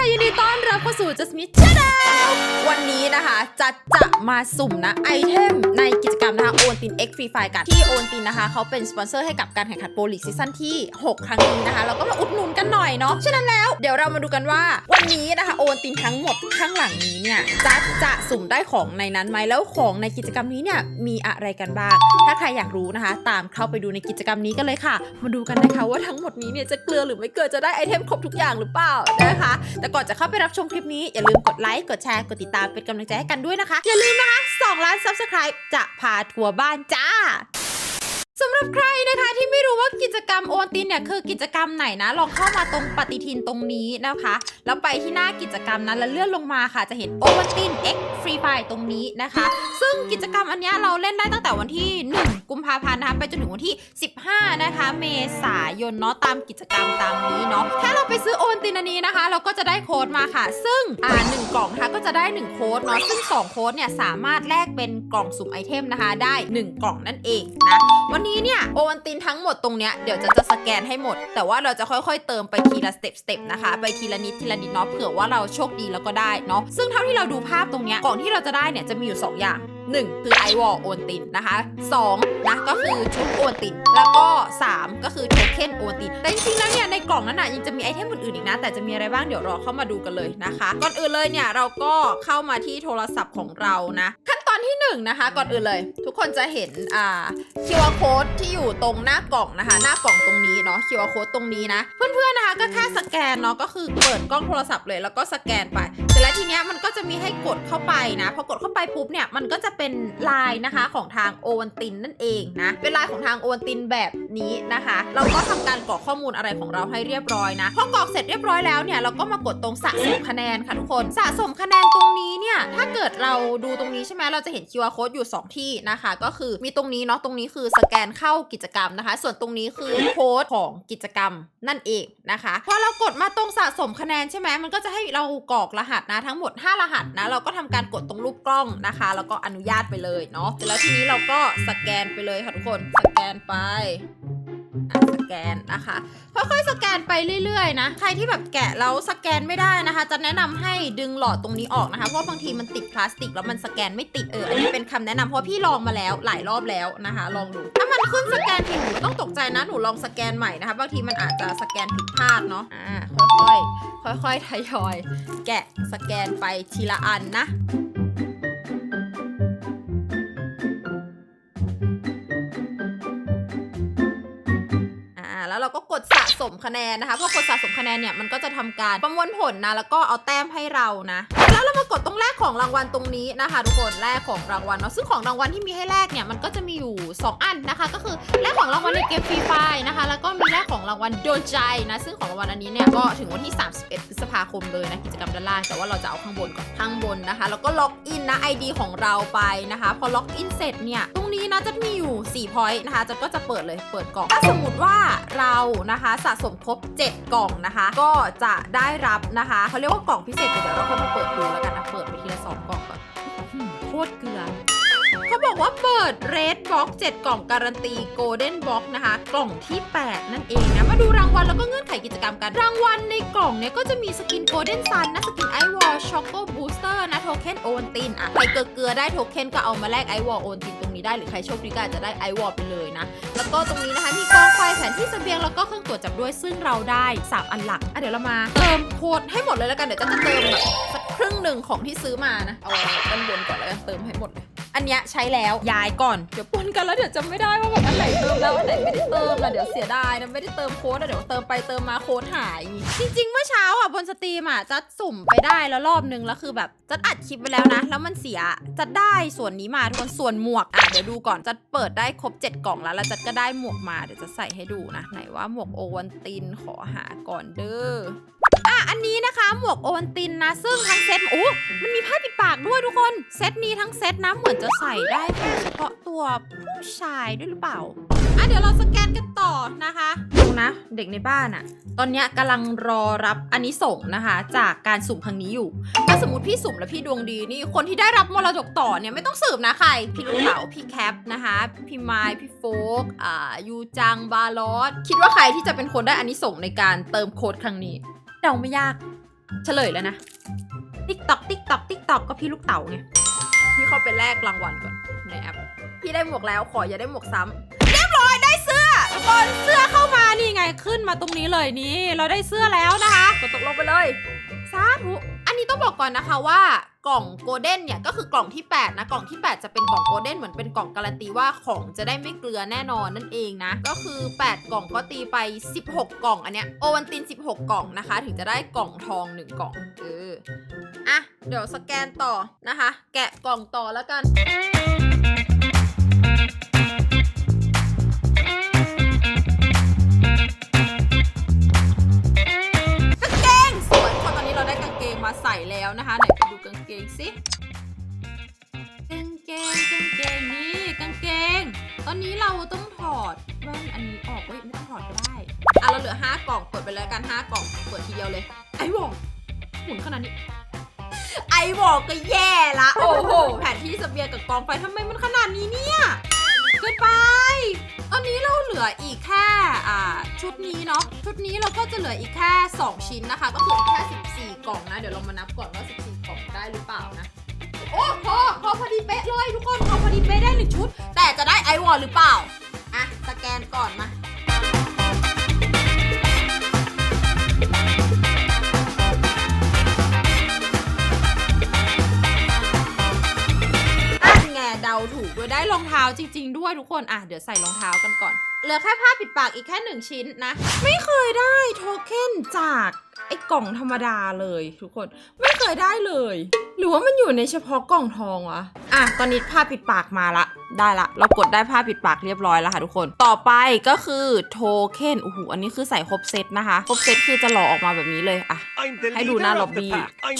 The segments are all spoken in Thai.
ค่ะยินดีต้อนรับเข้าสู่ Just Meet Channel วันนี้นะคะจะจะมาสุ่มนะไอเทมในกิจกรรมนะคะโอนติน X Free Fire กันที่โอนตินนะคะเขาเป็นสปอนเซอร์ให้กับการแข่งขันโปรลีกซีซั่นที่ 6 ครั้งนี้นะคะ เราก็มาอุดหนุนกันหน่อยเนาะฉะนั้นแล้วเดี๋ยวเรามาดูกันว่า วันนี้นะคะโอนตินทั้งหมดข้างหลังนี้เนี่ยจะจะสุ่มได้ของในนั้นไหมแล้วของในกิจกรรมนี้เนี่ยมีอะไรกันบ้าง ถ้าใครอยากรู้นะคะ ตามเข้าไปดูในกิจกรรมนี้กันเลยค่ะ มาดูกันนะคะว่าทั้งหมดนี้เนี่ยจะเกลือหรือไม่เกลือจะได้ไอเทมครบทุกอย่างหรือเปล่านะคะแต่ก่อนจะเข้าไปรับชมคลิปนี้ อย่าลืมกดไลค์ กดแชร์ กดติดตามเป็นกำลังใจให้กันด้วยนะคะ อย่าลืมนะคะ2ล้าน Subscribe จะพาทัวร์บ้านจ้า สำหรับใครนะคะที่ไม่รู้ว่ากิจกรรมโอนตินเนี่ยคือกิจกรรมไหนนะลองเข้ามาตรงปฏิทินตรงนี้นะคะ แล้วไปที่หน้ากิจกรรมนั้นแล้วเลื่อนลงมาค่ะจะเห็นโอวันติน X Free Fire ตรงนี้นะคะ ซึ่งกิจกรรมอันนี้เราเล่นได้ตั้งแต่วันที่ 1 กุมภาพันธ์นะคะไปจนถึงวันที่ 15 นะคะ เมษายนเนาะตามกิจกรรมตามนี้เนาะถ้าเราไปซื้อโอนตินอันนี้นะคะ เราก็จะได้โค้ดมาค่ะ ซึ่งอ่าหนึ่งกล่องนะคะก็จะได้ 1 โค้ดเนาะซึ่ง 2 โค้ดเนี่ยสามารถแลกเป็นกล่องสุ่มไอเทมนะคะ ได้ 1 กล่องนั่นเองนะวันนี้เนี่ยโอวันตินทั้งหมดตรงเนี้ยเดี๋ยวจะจะสแกนให้หมด แต่ว่าเราจะค่อยๆ เติมไปทีละสเต็ปสเต็ปนะคะ ไปทีละนิดทีละนิดเนาะเผื่อว่าเราโชคดีแล้วก็ได้เนาะซึ่งเท่าที่เราดูภาพตรงเนี้ยก่อนที่เราจะได้เนี่ยจะมีอยู่ 2 อย่าง 1 คือไอวอลโอนตินนะคะ2นะก็คือชุดโอนตินแล้วก็ 3 ก็คือโทเค็นโอนตินแต่จริงๆแล้วเนี่ยในกล่องนั้นน่ะยังจะมีไอเทมอื่นๆอีกนะ แต่จะมีอะไรบ้างเดี๋ยวรอเข้ามาดูกันเลยนะคะ ก่อนอื่นเลยเนี่ยเราก็เข้ามาที่โทรศัพท์ของเรานะขั้นตอนที่หนึ่งนะคะก่อนอื่นเลย ทุกคนจะเห็นอ่า QR code ที่อยู่ตรงหน้ากล่องนะคะ หน้ากล่องตรงนี้เนาะ QR code ตรงนี้นะ เพื่อนๆนะคะก็แค่สแกนเนาะก็คือเปิดกล้องโทรศัพท์เลยแล้วก็สแกนไป ร็จแล้วทีเนี้ยมันก็จะมีให้กดเข้าไปนะ พอกดเข้าไปปุ๊บเนี่ยมันก็จะเป็นลายนะคะของทางโอวันตินนั่นเองนะ เป็นลายของทางโอวันตินแบบนี้นะคะ เราก็ทำการกรอกข้อมูลอะไรของเราให้เรียบร้อยนะ พอกรอกเสร็จเรียบร้อยแล้วเนี่ยเราก็มากดตรงสะสมคะแนนค่ะทุกคน สะสมคะแนนตรงนี้เนี่ยถ้าเกิดเราดูตรงนี้ใช่ไหมเราจะเห็น QR code อยู่ 2 ที่นะคะ ก็คือมีตรงนี้เนาะตรงนี้คือสแกนเข้ากิจกรรมนะคะ ส่วนตรงนี้คือโค้ดของกิจกรรมนั่นเองนะคะพอเรากดมาตรงสะสมคะแนนใช่ไหมมันก็จะให้เรากรอกรหัสนะทั้งหมด 5 รหัสนะ เราก็ทำการกดตรงรูปกล้องนะคะ แล้วก็อนุญาตไปเลยเนาะแล้วทีนี้เราก็สแกนไปเลยค่ะทุกคน สแกนไป แกนนะคะค่อยๆสแกนไปเรื่อยๆนะใครที่แบบแกะแล้วสแกนไม่ได้นะคะ จะแนะนำให้ดึงหลอดตรงนี้ออกนะคะเพราะบางทีมันติดพลาสติกแล้วมันสแกนไม่ติดเอออันนี้เป็นคำแนะนำเพราะพี่ลองมาแล้วหลายรอบแล้วนะคะ ลองดูถ้ามันขึ้นสแกนผิดหนูต้องตกใจนะหนูลองสแกนใหม่นะคะบางทีมันอาจจะสแกนผิดพลาดเนาะอ่าค่อยๆค่อยๆทยอย แกะสแกนไปทีละอันนะ ก็กดสะสมคะแนนนะคะพอกดสะสมคะแนนเนี่ยมันก็จะทำการประมวลผลนะแล้วก็เอาแต้มให้เรานะแล้วเรามากดตรงแรกของรางวัลตรงนี้นะคะ ทุกคนแรกของรางวัลเนาะซึ่งของรางวัลที่มีให้แลกเนี่ยมันก็จะมีอยู่ 2 อันนะคะ ก็คือแรกของรางวัลในเกมฟรีไฟนะคะ แล้วก็มีแรกของรางวัลโดนใจนะซึ่งของรางวัลอันนี้เนี่ยก็ถึงวันที่ 31พฤษภาคมเลยนะกิจกรรมด้านล่างแต่ว่าเราจะเอาข้างบนก่อนข้างบนนะคะ แล้วก็ล็อกอินนะ ID ของเราไปนะคะ พอล็อกอินเสร็จเนี่ยตรง นะจะมีอยู่ 4 point นะคะจะก็จะเปิดเลยเปิดกล่อง ถ้าสมมติว่าเรานะคะสะสมครบ 7 กล่องนะคะ ก็จะได้รับนะคะเขาเรียกว่ากล่องพิเศษเดี๋ยวเราค่อยมาเปิดดูแล้วกันนะเปิดไปทีละสองกล่องก่อนโคตรเกลือ บอกว่าเปิด Red Box 7กล่องการันตี Golden Box นะคะ กล่องที่ 8 นั่นเองนะ มาดูรางวัลแล้วก็เงื่อนไขกิจกรรมกัน รางวัลในกล่องเนี่ยก็จะมีสกิน Golden Sun นะสกิน i w a l Choco Booster นะโทเค็นโอนตินอะใครเกลือได้โทเค็นก็เอามาแลก i w a l โอนตินตรงนี้ได้หรือใครโชคดีก็อาจจะได้ i w a l ไปเลยนะ แล้วก็ตรงนี้นะคะมีกองไฟแผนที่เสบียงแล้วก็เครื่องตรวจจับด้วยซึ่งเราได้3อันหลักอะเดี๋ยวเรามาเติมโค้ดให้หมดเลยแล้วกันเดี๋ยวจะเติมแบบสักครึ่งหนึ่งของที่ซื้อมานะเอาด้านบนก่อนแล้วกันเติมให้หมดเลย อันเนี้ยใช้แล้วย้ายก่อน เดี๋ยวปนกันแล้วเดี๋ยวจำไม่ได้ว่าแบบอันไหนเติมแล้วอันไหนไม่ได้เติมนะเดี๋ยวเสียดายนะไม่ได้เติมโค้ดอะเดี๋ยวเติมไปเติมมาโค้ดหาย จริงๆเมื่อเช้าอะบนสตรีมอะจัดสุ่มไปได้แล้วรอบนึงแล้วคือแบบจัดอัดคลิปไปแล้วนะ แล้วมันเสียจัดได้ส่วนนี้มาทุกคนส่วนหมวกอะเดี๋ยวดูก่อนจัดเปิดได้ครบ 7 กล่องแล้วแล้วจัดก็ได้หมวกมาเดี๋ยวจะใส่ให้ดูนะไหนว่าหมวกโอวันตินขอหาก่อนเด้อ อะอันนี้นะคะหมวกโอวันตินนะซึ่งทั้งเซตโอ้มันมีผ้าปิดปากด้วยทุกคน เซตนี้ทั้งเซตนะเหมือนจะใส่ได้เฉพาะตัวผู้ชายด้วยหรือเปล่าอะเดี๋ยวเราสแกนกันต่อนะคะดูนะเด็กในบ้านอะตอนเนี้ยกำลังรอรับอันนี้ส่งนะคะ จากการสุ่มครั้งนี้อยู่ถ้าสมมติพี่สุ่มแล้วพี่ดวงดีนี่คนที่ได้รับมรดกต่อเนี่ยไม่ต้องสืบนะใคร พี่ลูกเต๋าพี่แคปนะคะ พี่ไม้พี่โฟกอ่ายูจังบาลอสคิดว่าใครที่จะเป็นคนได้อันนี้ส่งในการเติมโค้ดครั้งนี้ เดาไม่ยากเฉลยแล้วนะ ติ๊กตอกติ๊กตอกติ๊กตอกก็พี่ลูกเต๋าไงพี่เข้าไปแลกรางวัลก่อนในแอป พี่ได้หมวกแล้วขออย่าได้หมวกซ้ำเรียบร้อยได้เสื้อทุกคนเสื้อเข้ามานี่ไงขึ้นมาตรงนี้เลยนี่ เราได้เสื้อแล้วนะคะกดตกลงไปเลยสาธุอันนี้ต้อง บอกก่อนนะคะว่ากล่องโกลเด้นเนี่ยก็คือกล่องที่ 8 นะ กล่องที่ 8 จะเป็นกล่องโกลเด้นเหมือนเป็นกล่องการันตีว่าของจะได้ไม่เกลือแน่นอนนั่นเองนะ ก็คือ 8 กล่องก็ตีไป 16 กล่อง อันเนี้ยโอวันติน 16 กล่องนะคะ ถึงจะได้กล่องทอง 1 กล่องเอออะเดี๋ยวสแกนต่อนะคะ แกะกล่องต่อแล้วกัน แล้วนะคะไหนไปดูกางเกงสิกางเกงกางเกงนี่กางเกง ตอนนี้เราต้องถอดแว่นอันนี้ออกเว้ยไม่ต้องถอดก็ได้อะเราเหลือ 5 กล่องเปิดไปเลยกัน 5 กล่องเปิดทีเดียวเลย ไอ้วอกหมุนขนาดนี้ ไอ้วอกก็แย่ละ โอ้โห แผนที่สเบียงกับกองไฟทำไมมันขนาดนี้เนี่ย เกินไป อันนี้เราเหลืออีกแค่อ่าชุดนี้เนาะ ชุดนี้เราก็จะเหลืออีกแค่ 2 ชิ้นนะคะ ก็คืออีกแค่ 14 กล่องนะ เดี๋ยวเรามานับก่อนว่า 14 กล่องได้หรือเปล่านะ โอ้พอพอพอดีเป๊ะเลยทุกคนพอพอดีเป๊ะได้หนึ่งชุด แต่จะได้ไอวอลหรือเปล่า อะ สแกนก่อนมา ดาถูกด้วยได้รองเท้าจริง ๆ ด้วยทุกคนอะเดี๋ยวใส่รองเท้ากันก่อนเหลือแค่ผ้าปิดปากอีกแค่หนึ่งชิ้นนะ ไม่เคยได้โทเค็นจาก ไอ้กล่องธรรมดาเลยทุกคนไม่เคยได้เลย หรือว่ามันอยู่ในเฉพาะกล่องทองวะอะตอนนี้ผ้าปิดปากมาละ ได้ละ เรากดได้ผ้าปิดปากเรียบร้อยแล้วค่ะทุกคนต่อไปก็คือโทเค็นโอ้โหอันนี้คือใส่ครบเซตนะคะ ครบเซตคือจะหล่อออกมาแบบนี้เลยอะ ให้ดูหน้าล็อบบี้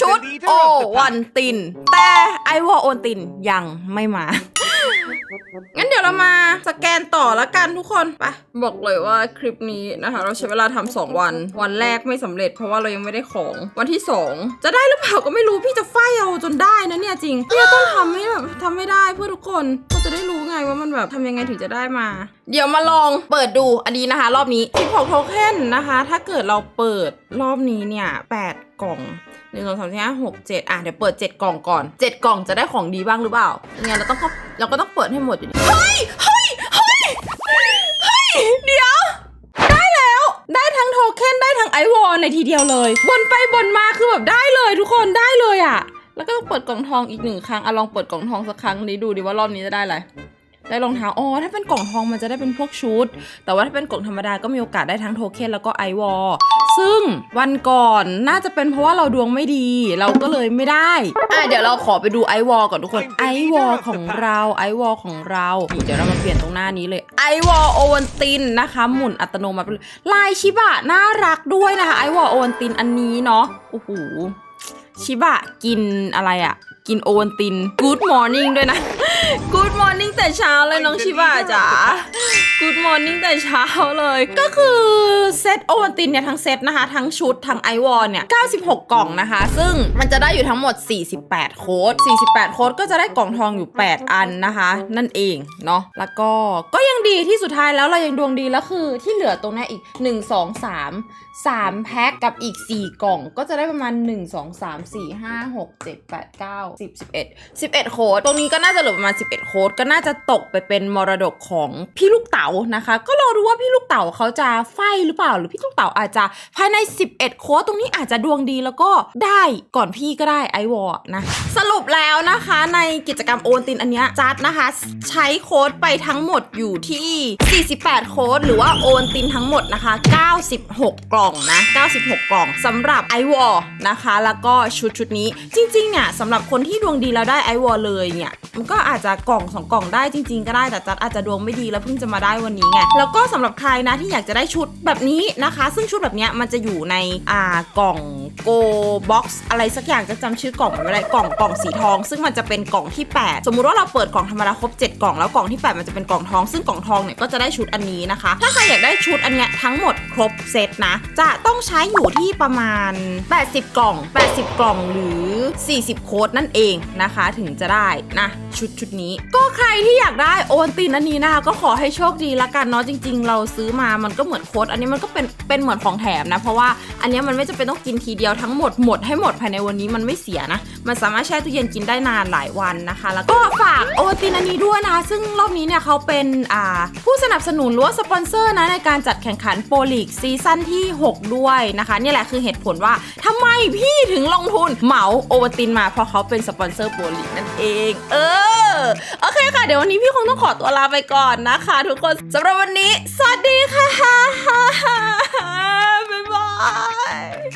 ชุดโอวันติน แต่ไอวอโอนตินยังไม่มา งั้นเดี๋ยวเรามาสแกนต่อละกันทุกคนไปบอกเลยว่าคลิปนี้นะคะ เราใช้เวลาทำสองวัน วันแรกไม่สำเร็จ เพราะว่าเรายังไม่ได้ของ วันที่สองจะได้หรือเปล่าก็ไม่รู้พี่จะไฟเอาจนได้นะเนี่ยจริงพี่ต้องทำให้แบบทำไม่ได้เพื่อทุกคนเราจะได้รู้ไงว่ามันแบบทำยังไงถึงจะได้มา เดี๋ยวมาลองเปิดดูอันนี้นะคะ รอบนี้16โทเค็นนะคะ ถ้าเกิดเราเปิดรอบนี้เนี่ย8กล่อง หนึ่งสองสามสี่ห้าหกเจ็ดอะเดี๋ยวเปิดเจ็ดกล่องก่อนเจ็ดกล่องจะได้ของดีบ้างหรือเปล่างั้นเราต้องเข้าเราก็ต้องเปิดให้หมดอยู่ดีเฮ้ยเฮ้ยเฮ้ยเฮ้ยเดี๋ยว ได้แล้ว ได้ทั้งโทเค็นได้ทั้งไอวอลในทีเดียวเลยบนไปบนมาคือแบบได้เลยทุกคนได้เลยอะ แล้วก็ต้องเปิดกล่องทองอีกหนึ่งครั้งอะลองเปิดกล่องทองสักครั้งนี้ดูดิว่ารอบนี้จะได้อะไร ได้รองเท้าอ๋อถ้าเป็นกล่องทองมันจะได้เป็นพวกชุด แต่ว่าถ้าเป็นกล่องธรรมดาก็มีโอกาสได้ทั้งโทเค็นแล้วก็ไอวอลซึ่งวันก่อนน่าจะเป็นเพราะว่าเราดวงไม่ดี เราก็เลยไม่ได้อะเดี๋ยวเราขอไปดูไอวอลก่อนทุกคนไอวอลของเราไอวอลของเราเดี๋ยวเรามาเปลี่ยนตรงหน้านี้เลยไอวอลโอวันตินนะคะหมุนอัตโนมัติลายชิบะน่ารักด้วยนะคะไอวอลโอวันตินอันนี้เนาะโอ้โหชิบะกินอะไรอะ กินโอวันติน Good Morning ด้วยนะ Good Morning แต่เช้าเลยน้องชิบะจ๋า Good Morning แต่เช้าเลย ก็คือเซตโอวันตินเนี่ยทั้งเซตนะคะ ทั้งชุดทั้งไอวอนเนี่ย 96 กล่องนะคะ ซึ่งมันจะได้อยู่ทั้งหมด 48 โค้ด 48 โค้ดก็จะได้กล่องทองอยู่ 8 อันนะคะ นั่นเองเนาะแล้วก็ก็ยังดีที่สุดท้ายแล้วเรายังดวงดีแล้วคือที่เหลือตรงนี้อีก 1 2 3 3 แพ็คกับอีก 4 กล่องก็จะได้ประมาณ 1 2 3 4 5 6 7 8 9 10 11 11 โค้ดตรงนี้ก็น่าจะเหลือประมาณ 11 โค้ดก็น่าจะตกไปเป็นมรดกของพี่ลูกเต๋านะคะ ก็รอดูว่าพี่ลูกเต๋าเขาจะไฟหรือเปล่า หรือพี่ลูกเต๋าอาจจะภายใน 11 โค้ดตรงนี้อาจจะดวงดีแล้วก็ได้ก่อนพี่ก็ได้ไอวอร์นะ สรุปแล้วนะคะในกิจกรรมโอนตินอันเนี้ยจัดนะคะ ใช้โค้ดไปทั้งหมดอยู่ที่ 48 โค้ดหรือว่าโอนตินทั้งหมดนะคะ 96 กล่องนะ 96 กล่องสำหรับไอวอลนะคะ แล้วก็ชุดชุดนี้จริงๆเนี่ยสำหรับคนที่ดวงดีแล้วได้ไอวอลเลยเนี่ยมันก็อาจจะกล่อง2กล่องได้จริง ๆ ก็ได้แต่จัดอาจจะดวงไม่ดีแล้วเพิ่งจะมาได้วันนี้ไงแล้วก็สำหรับใครนะที่อยากจะได้ชุดแบบนี้นะคะ ซึ่งชุดแบบเนี้ยมันจะอยู่ในอ่ากล่องโกบ็อกซ์อะไรสักอย่างจะจำชื่อกล่องไม่ได้กล่องกล่องสีทอง ซึ่งมันจะเป็นกล่องที่ 8 สมมุติว่าเราเปิดกล่องธรรมดาครบ 7 กล่องแล้วกล่องที่ 8 มันจะเป็นกล่องทอง ซึ่งกล่องทองเนี่ยก็จะได้ชุดอันนี้นะคะ ถ้าใครอยากได้ชุดอันเนี้ยทั้งหมดครบเซตนะ จะต้องใช้อยู่ที่ประมาณ 80 กล่อง 80 กล่องหรือ 40 โค้ดนั่นเองนะคะ ถึงจะได้นะชุดชุดนี้ ก็ใครที่อยากได้โอนตินอันนี้นะคะก็ขอให้โชคดีละกันเนาะจริง ๆ เราซื้อมามันก็เหมือนโค้ดอันนี้มันก็เป็นเป็นเหมือนของแถมนะ เพราะว่าอันนี้มันไม่จำเป็นต้องกินทีเดียวทั้งหมดหมดให้หมดภายในวันนี้มันไม่เสียนะ มันสามารถแช่ตู้เย็นกินได้นานหลายวันนะคะ แล้วก็ฝากโอวตินอันนี้ด้วยนะคะ ซึ่งรอบนี้เนี่ยเขาเป็นอ่าผู้สนับสนุนหรือว่าสปอนเซอร์นะในการจัดแข่งขันโปรลีกซีซั่นที่ 6 ด้วยนะคะนี่แหละคือเหตุผลว่าทำไมพี่ถึงลงทุนเหมาโอวตินมาเพราะเขาเป็นสปอนเซอร์โปรลีกนั่นเอง เออ โอเคค่ะ เดี๋ยววันนี้พี่คงต้องขอตัวลาไปก่อนนะคะ ทุกคนสำหรับวันนี้ สวัสดีค่ะ บ๊ายบาย